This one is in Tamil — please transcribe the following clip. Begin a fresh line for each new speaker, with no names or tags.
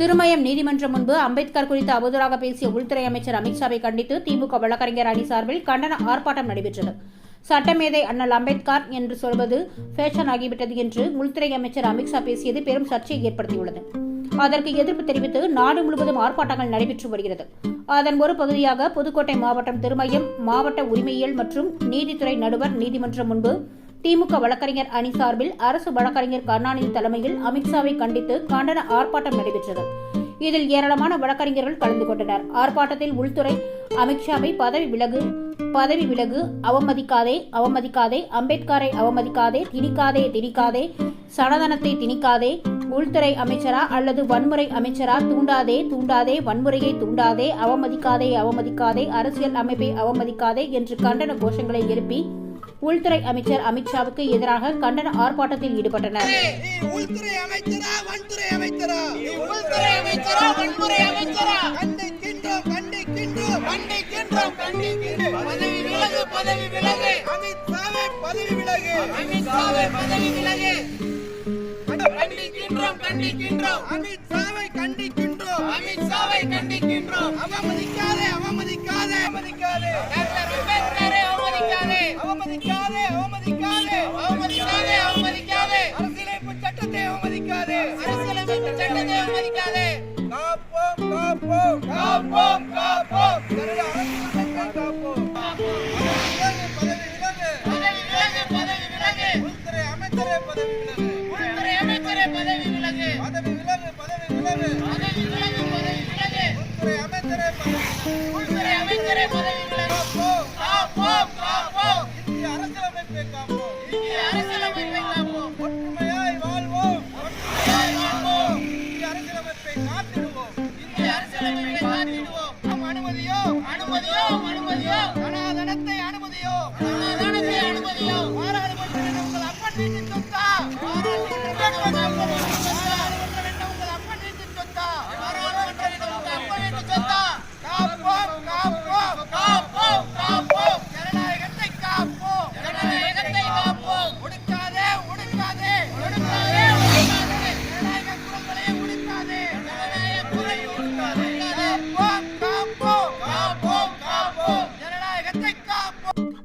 திருமயம் நீதிமன்றம் முன்பு அம்பேத்கர் குறித்து அவதூறாக பேசிய உள்துறை அமைச்சர் அமித்ஷாவை கண்டித்து திமுக வழக்கறிஞர் அணி சார்பில் கண்டன ஆர்ப்பாட்டம் நடைபெற்றது. சட்டமேதை அண்ணல் அம்பேத்கர் என்று சொல்வது ஃபேஷன் ஆகிவிட்டது என்று உள்துறை அமைச்சர் அமித்ஷா பேசியது பெரும் சர்ச்சையை ஏற்படுத்தியுள்ளது. அதற்கு எதிர்ப்பு தெரிவித்து நாடு முழுவதும் ஆர்ப்பாட்டங்கள் நடைபெற்று வருகிறது. அதன் ஒரு பகுதியாக புதுக்கோட்டை மாவட்டம் திருமயம் மாவட்ட உரிமையியல் மற்றும் நீதித்துறை நடுவர் நீதிமன்றம் முன்பு திமுக வழக்கறிஞர் அணி சார்பில் அரசு வழக்கறிஞர் கருணாநிதி தலைமையில் அமித்ஷாவை கண்டித்து கண்டன ஆர்ப்பாட்டம் நடைபெற்றது. இதில் ஏராளமான வழக்கறிஞர்கள் கலந்து கொண்டனர். ஆர்ப்பாட்டத்தில் உள்துறை அமித்ஷாவை பதவி விலகு பதவி விலகு அவமதிக்காதே அவமதிக்காதே அம்பேத்கரை அவமதிக்காதே திணிக்காதே திணிக்காதே சனாதனத்தை திணிக்காதே உள்துறை அமைச்சரா அல்லது வன்முறை அமைச்சரா தூண்டாதே தூண்டாதே வன்முறையை தூண்டாதே அவமதிக்காதே அவமதிக்காதே அரசியல் அமைப்பை அவமதிக்காதே என்று கண்டன கோஷங்களை எழுப்பி உள்துறை அமைச்சர் அமித்ஷாவுக்கு எதிராக கண்டன ஆர்ப்பாட்டத்தில் ஈடுபட்டனர்.
நீ கண்டிக்கின்றோம் அமைச்சரா வன்துறை காப்போம் காப்போம்
காப்போம்.
கனடா அரசியலமைப்பை காப்போம். பதவி விலகு
பதவி விலகு பதவி விலகு
உள்துறை அமைச்சரே பதவி விலகு
உள்துறை அமைச்சரே பதவி விலகு
பதவி விலகு பதவி விலகு
பதவி விலகு பதவி விலகு
உள்துறை அமைச்சரே பதவி விலகு
உள்துறை அமைச்சரே பதவி விலகு
காப்போம்
காப்போம் காப்போம்
இந்திய அரசியலமைப்பை காப்போம். அனுமதியோ
அனுமதியோ அனுமதியோ
சனாதனத்தை அனுமதியோ
அனுமதியோ